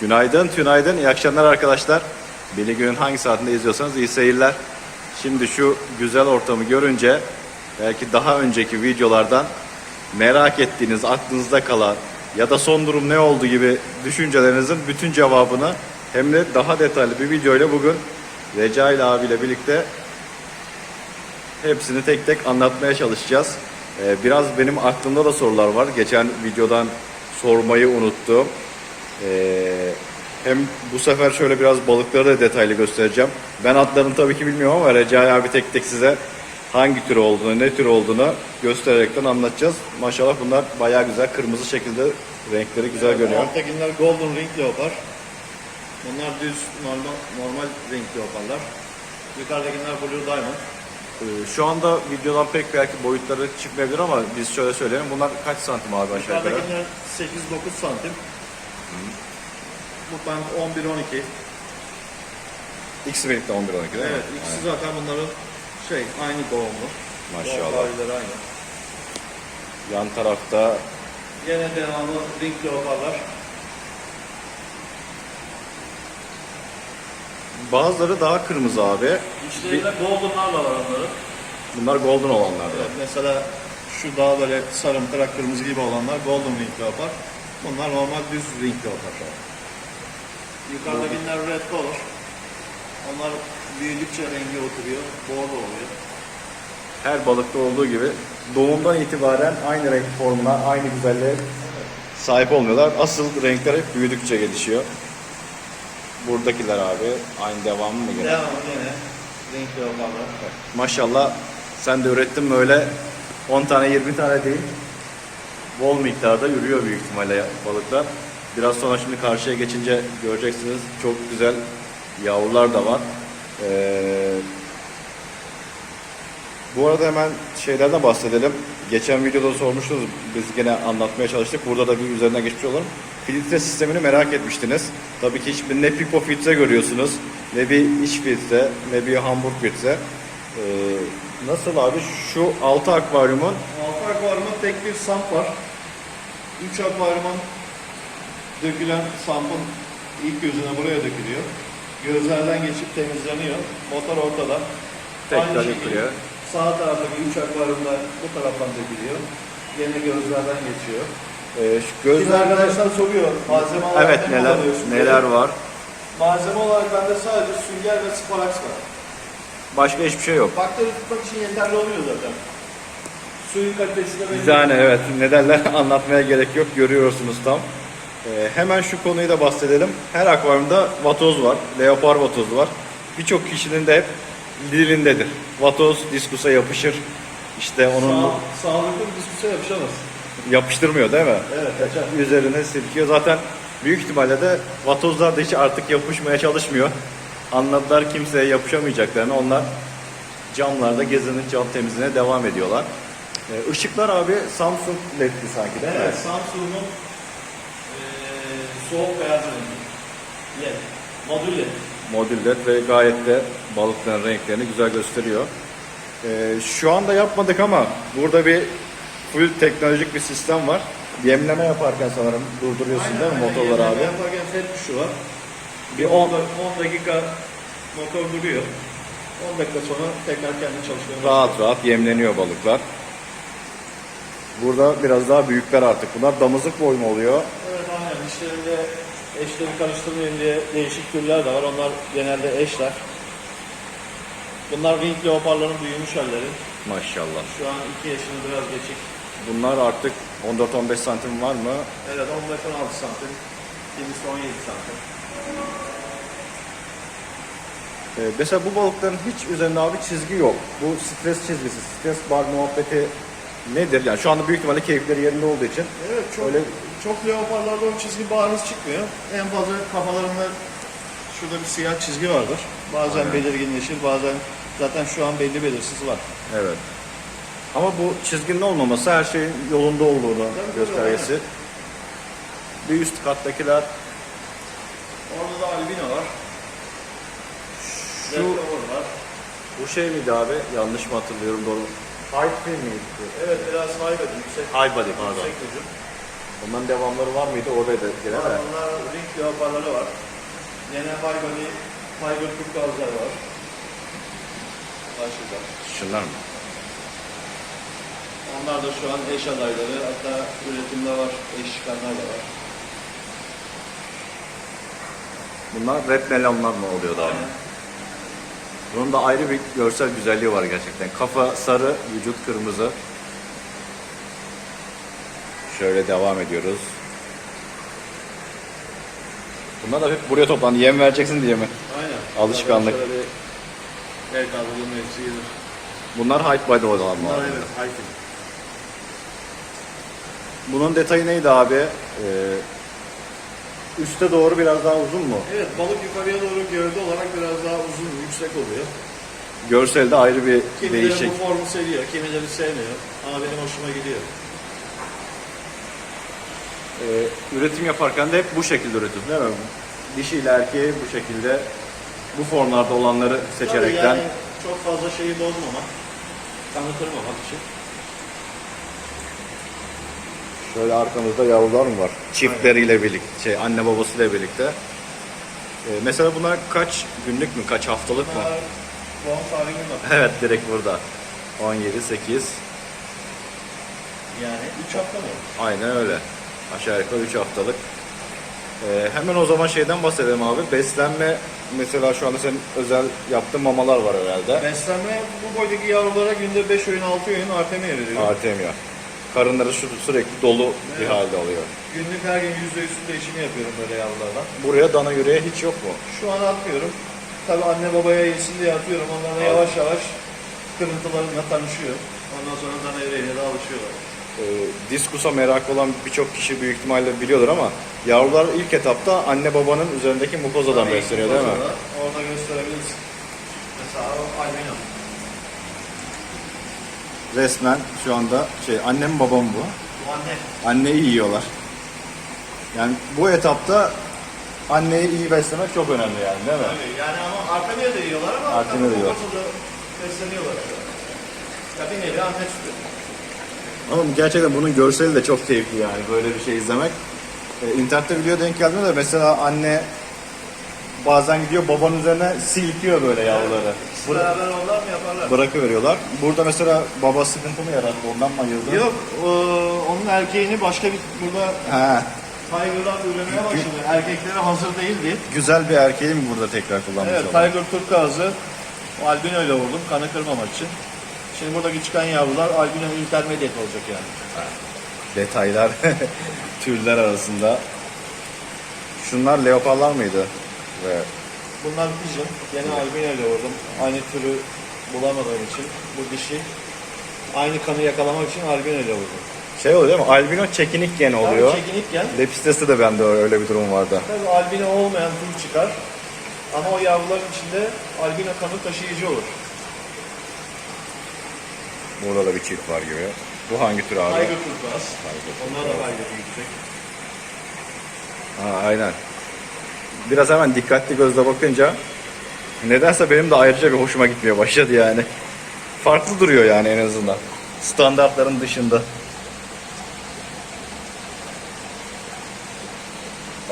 Günaydın, tünaydın, iyi akşamlar arkadaşlar. Beni günün hangi saatinde izliyorsanız iyi seyirler. Şimdi şu güzel ortamı görünce belki daha önceki videolardan merak ettiğiniz, aklınızda kalan ya da son durum ne oldu gibi düşüncelerinizin bütün cevabını hem de daha detaylı bir videoyla bugün Recail abiyle birlikte hepsini tek tek anlatmaya çalışacağız. Ee, biraz benim aklımda da sorular var. Geçen videodan sormayı unuttum. Ee, hem bu sefer şöyle biraz balıkları da detaylı göstereceğim. Ben adlarını tabii ki bilmiyorum ama Recai abi tek tek size hangi tür olduğunu, ne tür olduğunu göstererekten anlatacağız. Maşallah bunlar bayağı güzel. Kırmızı şekilde renkleri güzel görünüyor. Alttakiler golden ring leopar. Bunlar düz normal normal ring leoparlar. Yukarıdakiler blue diamond. Ee, Şu anda videodan pek belki boyutları çıkmayabilir ama biz şöyle söyleyelim. Bunlar kaç santim abi aşağı yukarı? Yukarıdakiler 8-9 santim. Bu tank 11-12. İkisi birlikte 11 12 değil mi? Evet, ikisi zaten bunların şey aynı doğumlu. Maşallah. Doğum aynı. Yan tarafta Yine devamlı ring leoparlar. bazıları daha kırmızı abi. İçlerinde golden'larla var onların. Bunlar golden olanlar da. Evet, mesela şu daha böyle sarımtırak kırmızı gibi olanlar golden ring leopar. Bunlar normal düz ring leopar. Yukarıdakiler red color. Onlar büyüdükçe rengi oturuyor, bordo oluyor. Her balıkta olduğu gibi doğumdan itibaren aynı renk formuna, aynı güzelliğe sahip olmuyorlar. Asıl renkler hep büyüdükçe gelişiyor. Buradakiler abi aynı devamı mı gene? Devam yine ring leoparlar. Maşallah sen de ürettin mi öyle 10 tane 20 tane değil. Bol miktarda yürüyor büyük ihtimalle balıklar. Biraz sonra şimdi karşıya geçince göreceksiniz çok güzel yavrular da var. Ee, bu arada hemen şeylerden bahsedelim. Geçen videoda sormuştunuz. Biz gene anlatmaya çalıştık. Burada da bir üzerinden geçmiş olalım. Filtre sistemini merak etmiştiniz. Tabii ki hiçbir ne pipo filtre görüyorsunuz. Ne bir iç filtre, ne bir hamburg filtre. Ee, nasıl abi? Şu altı akvaryumun Altı akvaryumun tek bir samp var. Üç akvaryumun dökülen sampın ilk gözüne buraya dökülüyor. Gözlerden geçip temizleniyor. Motor ortada. Tekrar Aynı şekilde yıkılıyor. Sağ taraftaki üç akvaryumda bu taraftan dökülüyor. Yine gözlerden geçiyor. e, şu Şimdi gözler arkadaşlar soruyor. Malzeme olarak Evet ne neler kullanıyorsun? neler var. Malzeme olarak bende sadece sünger ve sporaks var. Başka hiçbir şey yok. Bakteri tutmak için yeterli oluyor zaten. Suyun kalitesi de belli. Bir tane evet ne derler anlatmaya gerek yok görüyorsunuz tam. Ee, hemen şu konuyu da bahsedelim. Her akvaryumda vatoz var. Leopar vatozu var. Birçok kişinin de hep dilindedir. Vatoz diskusa yapışır. İşte onun Sağ, sağlıklı bir diskuse yapışamaz. yapıştırmıyor değil mi? Evet, kaçar. Üzerine silkiyor. Zaten büyük ihtimalle de vatozlar da hiç artık yapışmaya çalışmıyor. Anladılar kimseye yapışamayacaklarını. Onlar camlarda gezinip cam temizliğine devam ediyorlar. Ee, ışıklar abi Samsung ledli sanki değil mi? Evet, Samsung'un eee soğuk beyaz rengi. LED. Modül LED. Modül led ve gayet de balıkların renklerini güzel gösteriyor. Ee, şu anda yapmadık ama burada bir full teknolojik bir sistem var. Yemleme yaparken sanırım durduruyorsun değil mi motorları Aynen, abi? Yaparken set tuşu var. Bir Bir 10, 10 10 dakika motor duruyor. 10 dakika sonra tekrar kendi çalışmaya rahat rahat yemleniyor balıklar. Burada biraz daha büyükler artık. Bunlar damızlık boy mu oluyor? Evet aynen. İşlerinde eşleri karıştırmayın diye değişik türler de var. Onlar genelde eşler. Bunlar ring leoparların büyümüş halleri. Maşallah. Şu an 2 yaşını biraz geçik. Bunlar artık 14-15 santim var mı? Evet 15-16 santim. Kimisi 17 santim. Ee, mesela bu balıkların hiç üzerinde abi çizgi yok. Bu stres çizgisi, stres bar muhabbeti nedir? Yani şu anda büyük ihtimalle keyifleri yerinde olduğu için Evet çok Öyle- çok leoparlarda o çizgi bariz çıkmıyor. En fazla kafalarında şurada bir siyah çizgi vardır. Bazen belirginleşir, bazen zaten şu an belli belirsiz var. Evet. Ama bu çizginin olmaması her şeyin yolunda olduğunu tabii, göstergesi. Bir üst kattakiler Orada da albino var. Şu- var. bu şey miydi abi? Yanlış mı hatırlıyorum doğru? High fin miydi? Evet biraz haybedim. Yüksek, High body pardon. yüksek vücut. Onların devamları var mıydı? Oradaydı gene de. Onlar ring leopar leoparları var. Yine Haybani, Tiger Turkuazlar var. Başka. Şunlar mı? Onlar da şu an eş adayları. Hatta üretimde var. Eş çıkanlar da var. Bunlar red melonlar mı oluyor daha? Aynen. Bunun da ayrı bir görsel güzelliği var gerçekten. Kafa sarı, vücut kırmızı. Şöyle devam ediyoruz. Bunlar da hep buraya toplandı. Yem vereceksin diye mi? Aynen. Alışkanlık. El kaldırdım hepsi gelir. Bunlar height by the olan mı? Bunlar evet. Hiking. Bunun detayı neydi abi? Ee, üste doğru biraz daha uzun mu? Evet balık yukarıya doğru gövde olarak biraz daha uzun, yüksek oluyor. Görselde ayrı bir Kimileri değişik. bu formu seviyor, kimileri sevmiyor. Ama benim hoşuma gidiyor. Ee, üretim yaparken de hep bu şekilde üretim değil mi? Dişiyle erkeği bu şekilde bu formlarda olanları Tabii seçerekten yani çok fazla şeyi bozmamak, kanı kırmamak için. Şöyle arkamızda yavrular mı var? Çiftleriyle birlikte, şey anne babasıyla birlikte. Ee, mesela bunlar kaç günlük mü, kaç haftalık mı? Bunlar doğum tarihinin adı. Evet direkt burada. 17, 8. Yani 3 hafta mı? Aynen öyle. Aşağı yukarı 3 haftalık. Ee, hemen o zaman şeyden bahsedelim abi. Beslenme mesela şu anda senin özel yaptığın mamalar var herhalde. Beslenme bu boydaki yavrulara günde 5 öğün 6 öğün artemia veriyor. Artemia. Karınları şu, sürekli dolu bir Evet. halde oluyor. Günlük her gün %100 su değişimi yapıyorum böyle yavrulardan. Buraya dana yüreği hiç yok mu? Şu an atmıyorum. Tabi anne babaya yesin diye atıyorum. Onlar da yavaş yavaş kırıntılarıyla tanışıyor. Ondan sonra dana yüreğine de alışıyorlar. Ee, diskusa merak olan birçok kişi büyük ihtimalle biliyordur ama yavrular ilk etapta anne babanın üzerindeki mukozadan besleniyor değil mi? Orada gösterebiliriz. Mesela o albino. Resmen şu anda şey annem babam bu. Bu anne. Anneyi yiyorlar. Yani bu etapta anneyi iyi beslemek çok önemli yani değil mi? Tabii yani ama artemia da yiyorlar ama Artemia da yiyorlar. besleniyorlar. Ya bir nevi anne sütü. Ama gerçekten bunun görseli de çok keyifli yani böyle bir şey izlemek. Ee, internette video denk geldiğinde de mesela anne bazen gidiyor babanın üzerine silkiyor böyle yavruları. İkisi Bıra- beraber onlar mı yaparlar? bırakıveriyorlar. Burada mesela baba sıkıntı mı yarattı ondan mı ayırdı? Yok, o, onun erkeğini başka bir burada He, Tiger'dan üremeye başladı. Erkekleri hazır değildi. güzel bir erkeği mi burada tekrar kullanmış Evet, olan? Tiger Turkuaz'ı albino ile vurdum kanı kırmamak için. Şimdi buradaki çıkan yavrular albino intermediate olacak yani. Detaylar türler arasında. Şunlar leoparlar mıydı? Ve Bunlar pigeon. Yine albino ile vurdum. Aynı türü bulamadığım için bu dişi. Aynı kanı yakalamak için albino ile vurdum. şey oluyor değil mi? Albino çekinik gen oluyor. Tabii çekinikken Lepistes'te de bende öyle bir durum vardı. tabii albino olmayan tür çıkar. Ama o yavruların içinde albino kanı taşıyıcı olur. Burada da bir çift var gibi. Bu hangi tür abi? Tiger Turkuaz. Onlar da gayet yüksek. Ha, aynen. Biraz hemen dikkatli gözle bakınca nedense benim de ayrıca bir hoşuma gitmeye başladı yani. Farklı duruyor yani en azından. Standartların dışında.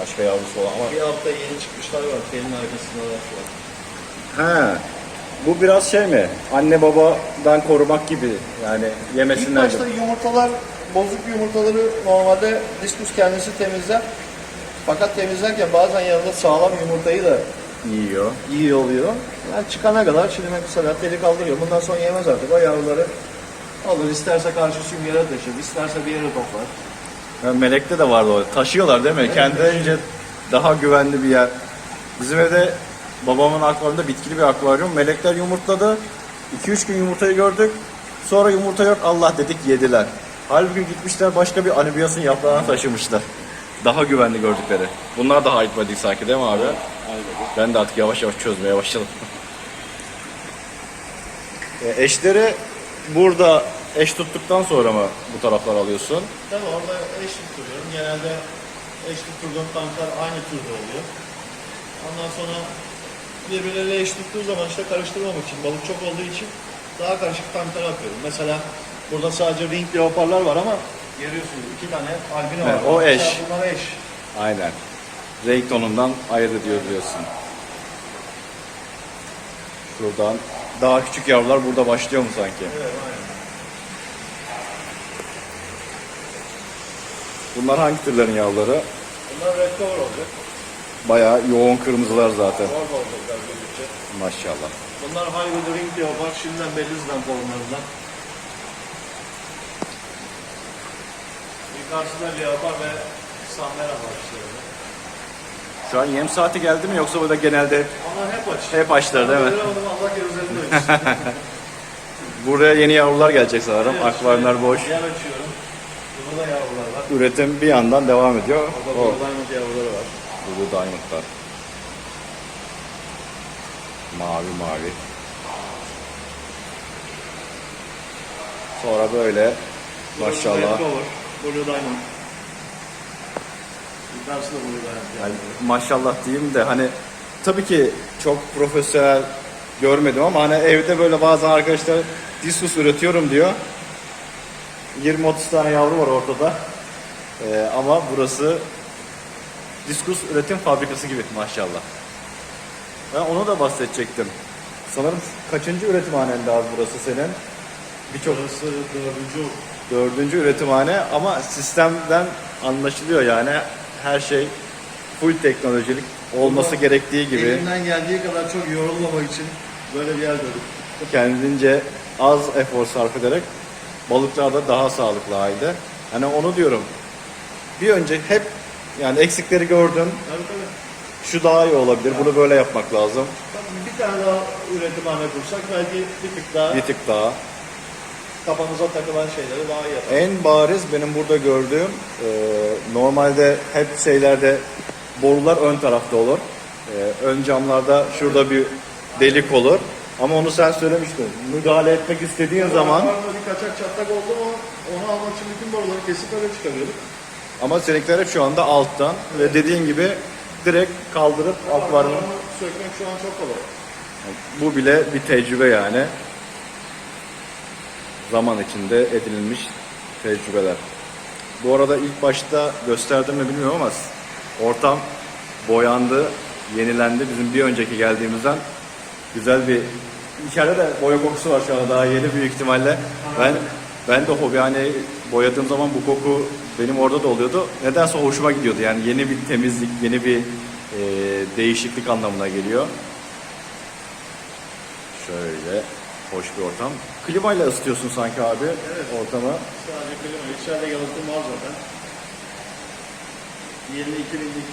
Başka yavrusu olan ama Bir altta yeni çıkmışlar var. Telin arkasında var. He. Bu biraz şey mi? Anne babadan korumak gibi yani İlk yemesinler. başta yumurtalar, bozuk yumurtaları normalde diskus kendisi temizler. Fakat temizlerken bazen yanında sağlam yumurtayı da yiyor. iyi oluyor. Yani çıkana kadar şimdi mesela teli kaldırıyor. Bundan sonra yemez artık. O yavruları alır. isterse karşı süngere taşır, isterse bir yere toplar. Ya Melek'te de vardı o. Taşıyorlar değil mi? Kendilerince daha güvenli bir yer. Bizim evde babamın akvaryumunda bitkili bir akvaryum. Melekler yumurtladı. 2-3 gün yumurtayı gördük. Sonra yumurta yok Allah dedik yediler. Halbuki gitmişler başka bir anubiyasın yaprağına taşımışlar. Daha güvenli gördükleri. Bunlar da hype body sanki değil mi abi? Ben de artık yavaş yavaş çözmeye başladım. E, eşleri burada eş tuttuktan sonra mı bu taraflar alıyorsun? Tabii orada eş tutturuyorum. Genelde eş tutturduğum tanklar aynı türde oluyor. Ondan sonra birbirleriyle eş tuttuğu zaman işte karıştırmamak için, balık çok olduğu için daha karışık tanklar atıyorum. Mesela burada sadece ring leoparlar var ama görüyorsunuz iki tane albino Evet, var. o eş. Mesela Bunlar eş. Aynen. renk tonundan ayırt ediyor diyorsun. Şuradan daha küçük yavrular burada başlıyor mu sanki? Evet aynen. Bunlar hangi türlerin yavruları? Bunlar red cover olacak. Bayağı yoğun kırmızılar zaten. Orada olacaklar büyüdükçe. Maşallah. Bunlar high ring diyor bak şimdiden belli zaten formlarından. Yukarısı da leopar ve sandera var işte. Şu an yem saati geldi mi yoksa burada genelde Onlar hep aç. hep açlar değil mi? Göremedim, Allah gözlerinde oynuyor. Buraya yeni yavrular gelecek sanırım. Akvaryumlar boş. Yer açıyorum. Burada da yavrular var. Üretim bir yandan devam ediyor. Orada O, Blue Diamond yavruları var. Blue Diamond'lar. Mavi mavi. Sonra böyle maşallah. Red Blue Diamond. Yukarısı da Diamond. Yani maşallah diyeyim de hani tabii ki çok profesyonel görmedim ama hani evde böyle bazen arkadaşlar diskus üretiyorum diyor. 20-30 tane yavru var ortada. Ee, ama burası diskus üretim fabrikası gibi maşallah. Ben onu da bahsedecektim. Sanırım kaçıncı üretimhanen abi burası senin? Birçok Burası dördüncü dördüncü üretimhane ama sistemden anlaşılıyor yani her şey full teknolojilik olması Burada gerektiği gibi Elimden geldiği kadar çok yorulmamak için böyle bir yer dedim. kendince az efor sarf ederek balıklar da daha sağlıklı halde. Hani onu diyorum. Bir önce hep yani eksikleri gördün. Tabii tabii. Şu daha iyi olabilir. Bunu böyle yapmak lazım. Tabii Bir tane daha üretimhane kursak belki bir tık daha Bir tık daha. Kafamıza takılan şeyleri daha iyi yapar. En bariz benim burada gördüğüm e, normalde hep şeylerde borular ön tarafta olur. E, ön camlarda şurada bir delik olur. Ama onu sen söylemiştin. Müdahale etmek istediğin zaman Orada bir kaçak çatlak oldu mu onu almak için bütün boruları kesip öyle çıkarıyorduk. ama seninkiler hep şu anda alttan ve dediğin gibi direkt kaldırıp akvaryumu Onu sökmek şu an çok kolay. Bu bile bir tecrübe yani. Zaman içinde edinilmiş tecrübeler. Bu arada ilk başta gösterdim mi bilmiyorum ama ortam boyandı, yenilendi. Bizim bir önceki geldiğimizden güzel bir içeride de boya kokusu var şu anda daha yeni büyük ihtimalle. Ben ben de hobi hani boyadığım zaman bu koku benim orada da oluyordu. Nedense hoşuma gidiyordu. Yani yeni bir temizlik, yeni bir e, değişiklik anlamına geliyor. Şöyle hoş bir ortam. Klimayla ısıtıyorsun sanki abi Evet. ortamı. Sadece klima. İçeride yalıtım var zaten. 22 binlik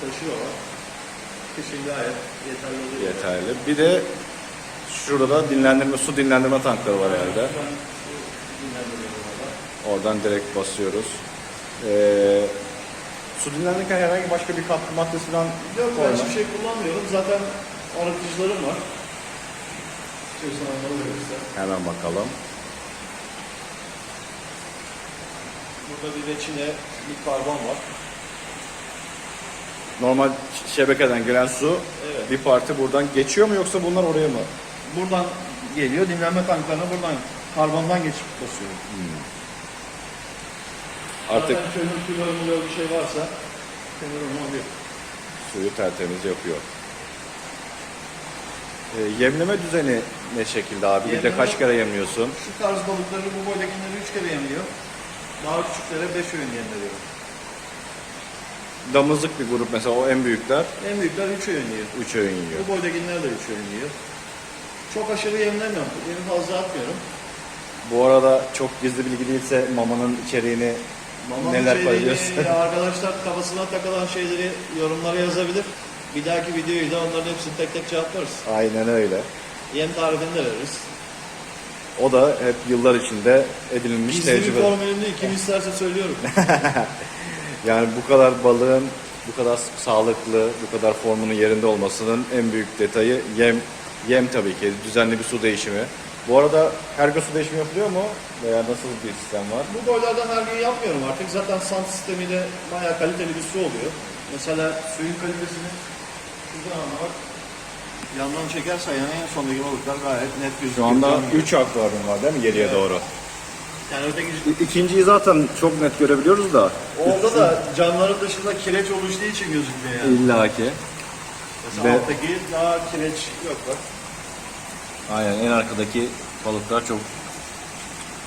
taşıyorlar. Kışın gayet yeterli oluyor. Yeterli. Bir de şurada da dinlendirme, su dinlendirme tankları var herhalde. Oradan direkt basıyoruz. Ee, su dinlendirirken herhangi başka bir katkı maddesi falan Yok ben hiçbir şey kullanmıyorum. Zaten arıtıcılarım var. İstiyorsan onları. Hemen bakalım. Burada bir reçine, bir karbon var. Normal şebekeden gelen su Evet. bir parti buradan geçiyor mu yoksa bunlar oraya mı? Buradan geliyor. Dinlenme tanklarına buradan karbondan geçip basıyor. Artık Zaten kömür kullanılıyor bir şey varsa kömür onu alıyor. suyu tertemiz yapıyor. Ee, yemleme düzeni ne şekilde abi? Bir de kaç kere yemliyorsun? Şu tarz balıkları bu boydakileri 3 kere yemliyor. Daha küçüklere 5 öğün yemliyor. Damızlık bir grup mesela o en büyükler En büyükler 3 öğün yiyor. 3 öğün yiyor. Bu boydakiler de 3 öğün yiyor. Çok aşırı yemlemiyorum. Yemi fazla atmıyorum. Bu arada çok gizli bilgi değilse mamanın içeriğini Mamam neler içeriğini koyuyorsun? arkadaşlar kafasına takılan şeyleri yorumlara yazabilir. Bir dahaki videoyu da onların hepsini tek tek cevaplarız. Aynen öyle. Yem tarifini de veririz. O da hep yıllar içinde edinilmiş Gizli bir tecrübe. formülüm değil. Kim isterse söylüyorum. Yani bu kadar balığın bu kadar sağlıklı, bu kadar formunun yerinde olmasının en büyük detayı yem. Yem tabii ki, düzenli bir su değişimi. Bu arada her gün su değişimi yapılıyor mu? Veya nasıl bir sistem var? Bu boylardan her gün yapmıyorum artık. Zaten sant sistemiyle bayağı kaliteli bir su oluyor. Mesela suyun kalitesini şuradan anlamak. Yandan çekersen yani en sondaki balıklar gayet net gözüküyor. Şu anda Canlı. 3 akvaryum var değil mi geriye Evet. doğru? Yani öteki İ- İkinciyi zaten çok net görebiliyoruz da. Orada da camların dışında kireç oluştuğu için gözükmüyor yani. illaki. Mesela Ve- alttaki daha kireç yok bak. Aynen en arkadaki balıklar çok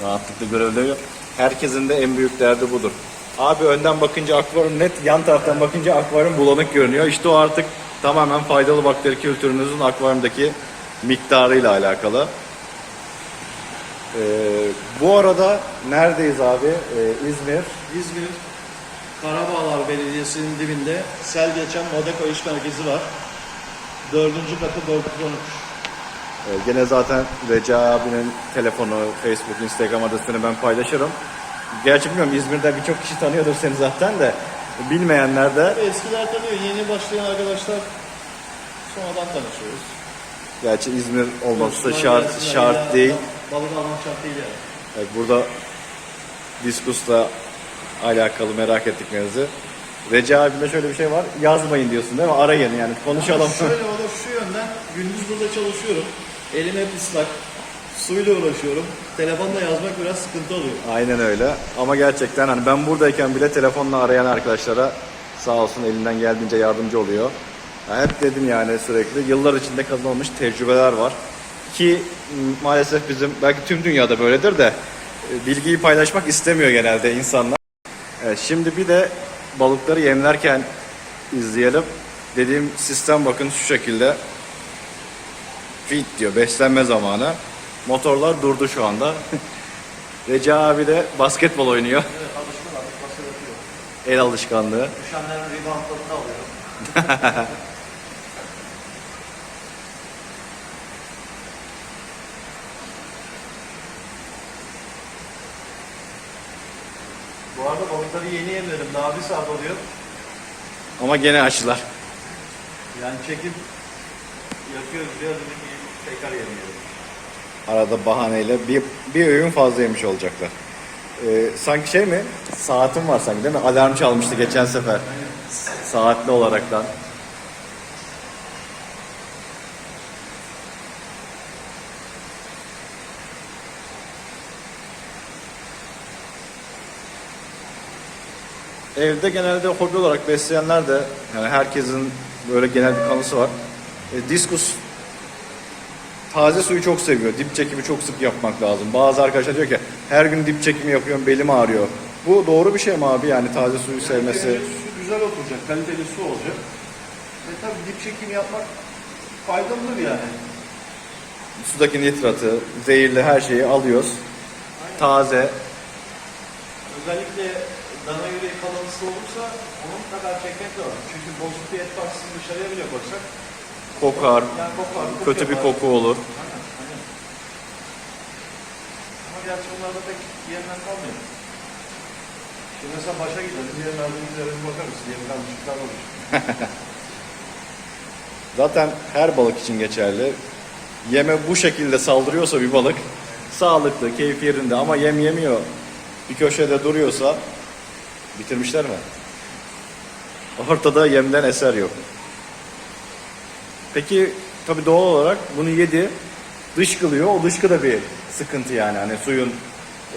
rahatlıkla görebiliyor. Herkesin de en büyük derdi budur. Abi önden bakınca akvaryum net, yan taraftan bakınca akvaryum bulanık görünüyor. İşte o artık tamamen faydalı bakteri kültürünüzün akvaryumdaki miktarıyla alakalı. Ee, bu arada neredeyiz abi? Ee, İzmir. İzmir Karabağlar Belediyesi'nin dibinde sel geçen Modeko İş Merkezi var. Dördüncü katı 413. Ee, gene zaten Recai abinin telefonu, Facebook, Instagram adresini ben paylaşırım. Gerçi bilmiyorum İzmir'de birçok kişi tanıyordur seni zaten de. Bilmeyenler de Eskiler tanıyor, yeni başlayan arkadaşlar sonradan tanışıyoruz. gerçi İzmir olması da şart, gelsinler şart ya, değil. Balık almak şart değil yani. Evet, burada Diskus'la alakalı merak ettik mevzu. Recai abimde şöyle bir şey var. Yazmayın diyorsun değil mi? Arayın yani konuşalım. Şöyle olur şu yönden gündüz burada çalışıyorum. Elim hep ıslak. Suyla uğraşıyorum. Telefonla yazmak biraz sıkıntı oluyor. Aynen öyle. Ama gerçekten hani ben buradayken bile telefonla arayan arkadaşlara sağ olsun elinden geldiğince yardımcı oluyor. Ya hep dedim yani sürekli yıllar içinde kazanılmış tecrübeler var. Ki maalesef bizim belki tüm dünyada böyledir de e, bilgiyi paylaşmak istemiyor genelde insanlar. Evet, şimdi bir de balıkları yemlerken izleyelim. Dediğim sistem bakın şu şekilde. Feed diyor beslenme zamanı. Motorlar durdu şu anda. Recai abi de basketbol oynuyor. Evet alışkın artık basıyor yapıyor. El alışkanlığı. Düşenlerin reboundlarını alıyorum. Bu arada balıkları yeni yemledim. Daha bir saat oluyor. Ama gene açlar. Yani çekip yapıyoruz. Biraz ki tekrar yemeyelim. Arada bahaneyle bir, bir öğün fazla yemiş olacaklar. Ee, sanki şey mi? Saatim var sanki değil mi? Alarm çalmıştı geçen sefer. Saatli olaraktan. Evde genelde hobi olarak besleyenler de yani herkesin böyle genel bir kanısı var. E, diskus taze suyu çok seviyor. Dip çekimi çok sık yapmak lazım. Bazı arkadaşlar diyor ki her gün dip çekimi yapıyorum belim ağrıyor. Bu doğru bir şey mi abi yani taze suyu sevmesi? Yani su güzel oturacak, kaliteli su olacak. Ve tabii dip çekimi yapmak faydalıdır yani. Sudaki nitratı, zehirli her şeyi alıyoruz. Taze. Özellikle dana yüreği kalıntısı olursa onu mutlaka çekmek lazım. Çünkü bozuk bir et parçasını dışarıya bile koysak Kokar, kötü bir koku olur. Ama gerçi onlarda pek yerinden kalmıyor. Şimdi mesela başa gideriz, diğer merdivenlere bakarız. Diğer kalmışlıklar olur. Zaten her balık için geçerli. Yeme bu şekilde saldırıyorsa bir balık sağlıklı, keyif yerinde ama yem yemiyor. Bir köşede duruyorsa bitirmişler mi? Ortada yemden eser yok. Peki tabii doğal olarak bunu yedi, dışkılıyor. O dışkı da bir sıkıntı yani hani suyun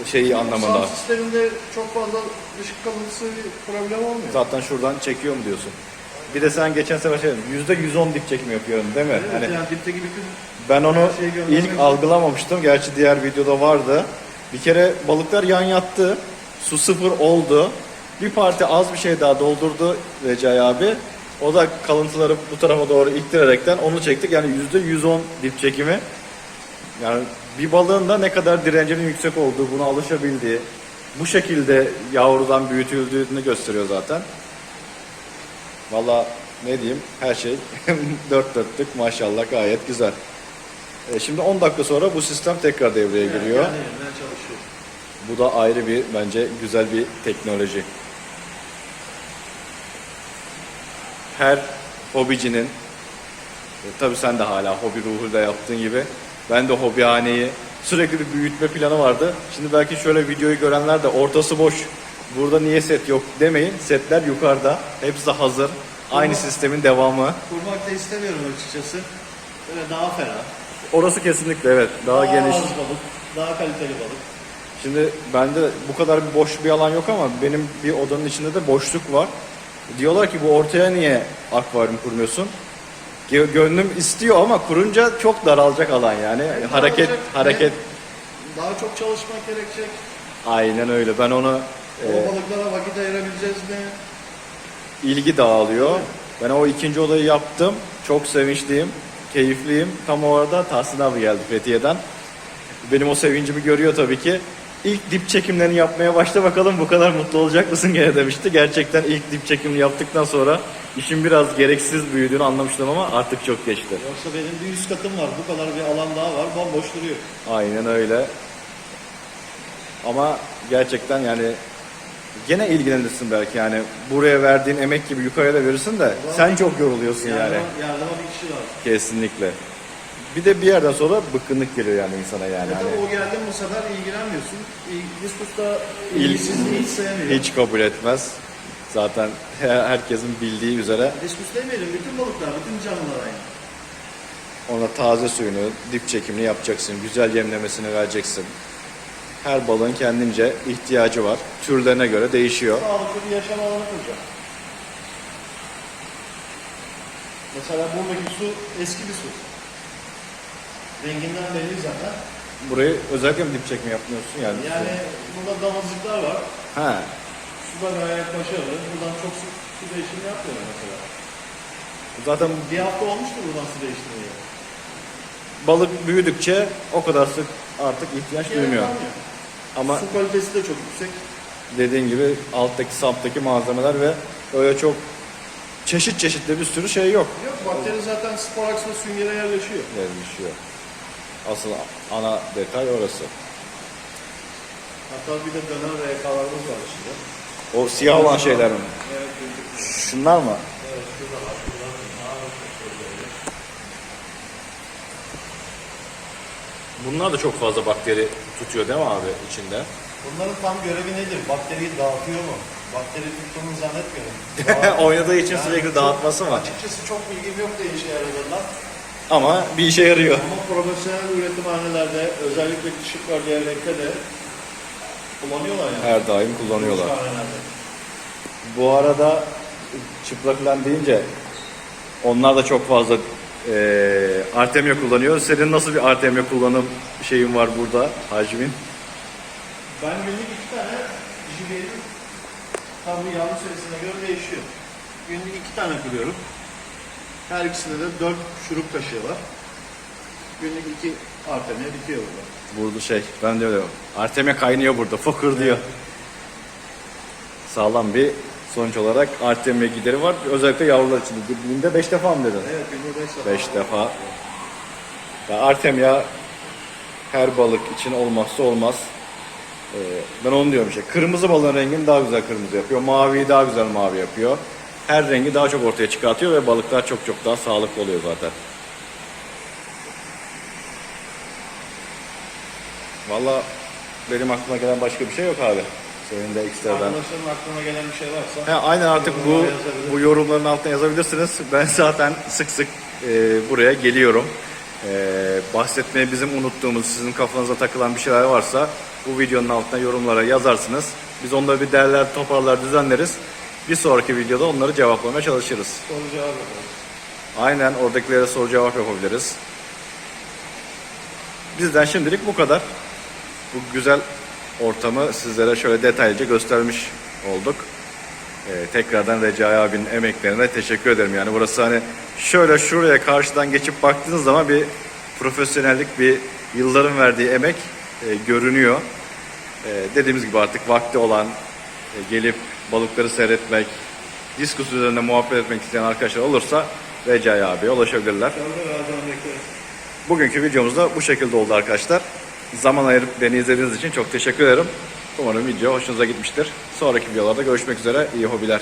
şeyi anlamında. Sisteminde çok fazla dışık kalıntısı bir problem olmuyor. Zaten şuradan çekiyor mu diyorsun? Bir de sen geçen sefer şey dedin, yüzde 110 dip çekimi yapıyorum değil mi? Evet, Hani yani dipteki bütün Ben onu Her şeyi göndermek ilk algılamamıştım. Gerçi diğer videoda vardı. Bir kere balıklar yan yattı. Su sıfır oldu. Bir parti az bir şey daha doldurdu Recai abi. O da kalıntıları bu tarafa doğru ittirerekten onu çektik. Yani yüzde 110 dip çekimi. Yani bir balığın da ne kadar direncinin yüksek olduğu, buna alışabildiği, bu şekilde yavrudan büyütüldüğünü gösteriyor zaten. Valla ne diyeyim her şey dört dörtlük maşallah gayet güzel. E, Şimdi 10 dakika sonra bu sistem tekrar devreye giriyor. Yani çalışıyor. Bu da ayrı bir bence güzel bir teknoloji. Her hobicinin e, tabii sen de hala hobi ruhuyla yaptığın gibi ben de hobihaneyi sürekli bir büyütme planı vardı. Şimdi belki şöyle videoyu görenler de ortası boş. Burada niye set yok demeyin. Setler yukarıda. Hepsi hazır. Aynı sistemin devamı. Kurmak da istemiyorum açıkçası. Böyle daha ferah. Orası kesinlikle evet. Daha, geniş. az balık, daha kaliteli balık. Şimdi bende bu kadar bir boş bir alan yok ama benim bir odanın içinde de boşluk var. Diyorlar ki bu ortaya niye akvaryum kurmuyorsun? Gö- Gönlüm istiyor ama kurunca çok daralacak alan yani. Hem hareket daralacak, hareket Daha çok çalışmak gerekecek. aynen öyle. Ben onu O balıklara vakit ayırabileceğiz mi? ilgi dağılıyor. Ben o ikinci odayı yaptım. Çok sevinçliyim, keyifliyim. Tam o arada Tahsin abi geldi Fethiye'den. Benim o sevincimi görüyor tabii ki. İlk dip çekimlerini yapmaya başla bakalım bu kadar mutlu olacak mısın gene demişti. Gerçekten ilk dip çekimini yaptıktan sonra işin biraz gereksiz büyüdüğünü anlamıştım ama artık çok geçti. Yoksa benim bir üst katım var. Bu kadar bir alan daha var. Bomboş duruyor. Aynen öyle. Ama gerçekten yani gene ilgilenirsin belki yani buraya verdiğin emek gibi yukarıya da verirsin de sen çok yoruluyorsun yani. Yardıma, yardıma bir kişi lazım. Kesinlikle. Bir de bir yerden sonra bıkkınlık geliyor yani insana yani. Ya Hani da o geldi bu sefer ilgilenmiyorsun. İl- Diskus'ta İl- ilgisizliği hiç sevmiyor. hiç kabul etmez. Zaten her- herkesin bildiği üzere Diskus demeyelim. Bütün balıklar, bütün canlılar aynı. ona taze suyunu, dip çekimini yapacaksın. Güzel yemlemesini vereceksin. Her balığın kendince ihtiyacı var. Türlerine göre değişiyor. Sağlıklı bir yaşam alanı kuracak. Mesela buradaki su eski bir su. Renginden belli zaten. Burayı özellikle mi dip çekimi yapmıyorsun yani? Yani burada damızlıklar var. Ha, Su da gayet başarılı. Buradan çok su, su değişimi yapmıyor mesela. zaten Bir hafta olmuştu buradan su değiştirmeye. balık büyüdükçe o kadar sık artık ihtiyaç Gerek duymuyor. kalmıyor. Ama Su kalitesi de çok yüksek. dediğin gibi alttaki saptaki malzemeler ve öyle çok çeşit çeşit de bir sürü şey yok. Yok bakteri zaten sporaks ve süngere yerleşiyor. Yerleşiyor. Asıl ana detay orası. Hatta bir de döner RK'larımız var içinde. O siyah olan şeyler mi? Evet. Şunlar mı? Evet, şurada var. Bunlar da çok fazla bakteri tutuyor değil mi abi içinde? Bunların tam görevi nedir? Bakteriyi dağıtıyor mu? Bakteri tuttuğunu zannetmiyorum. Oynadığı için Yani sürekli çok- dağıtması var. Açıkçası çok bilgim yok da işe yaradığından. Ama bir işe yarıyor. Ama profesyonel üretimhanelerde özellikle küçük bölgelerde de kullanıyorlar yani. Her daim kullanıyorlar. Bu arada çıplak lan deyince onlar da çok fazla eee Artemia kullanıyor. Senin nasıl bir Artemia kullanım şeyin var burada hacmin? Ben günlük iki tane jilerim tabii yağlı sayısına göre değişiyor. Günlük iki tane kırıyorum. Her ikisinde de dört şurup kaşığı var. Günlük iki artemia bitiyor burada. Burada şey ben de öyle. Artemia kaynıyor burada. Fokur diyor. Sağlam bir sonuç olarak Artemia gideri var. Özellikle yavrular için. Günde 5 defa mı dedin? Evet günde beş defa. 5 defa. Ya Artemia her balık için olmazsa olmaz. Ee, ben onu diyorum işte. Kırmızı balığın rengini daha güzel kırmızı yapıyor. Maviyi daha güzel mavi yapıyor. Her rengi daha çok ortaya çıkartıyor ve balıklar çok çok daha sağlıklı oluyor zaten. Valla benim aklıma gelen başka bir şey yok abi. Senin de ekstradan. Arkadaşların aklına gelen bir şey varsa. He, aynen artık bu bu yorumların altına yazabilirsiniz. Ben zaten sık sık e, buraya geliyorum. E, bahsetmeyi bizim unuttuğumuz, sizin kafanıza takılan bir şeyler varsa bu videonun altına yorumlara yazarsınız. Biz onları bir derler, toparlar, düzenleriz. Bir sonraki videoda onları cevaplamaya çalışırız. Soru cevap yapalım. Aynen oradakilere soru cevap yapabiliriz. Bizden şimdilik bu kadar. Bu güzel ortamı sizlere şöyle detaylıca göstermiş olduk. Ee, tekrardan Recai abinin emeklerine teşekkür ederim. Yani burası hani şöyle şuraya karşıdan geçip baktığınız zaman bir profesyonellik, bir yılların verdiği emek e, görünüyor. E, dediğimiz gibi artık vakti olan e, gelip balıkları seyretmek, diskus üzerinde muhabbet etmek isteyen arkadaşlar olursa Recai abiye ulaşabilirler. Bugünkü videomuz da bu şekilde oldu arkadaşlar. Zaman ayırıp beni izlediğiniz için çok teşekkür ederim. Umarım video hoşunuza gitmiştir. Sonraki videolarda görüşmek üzere. İyi hobiler.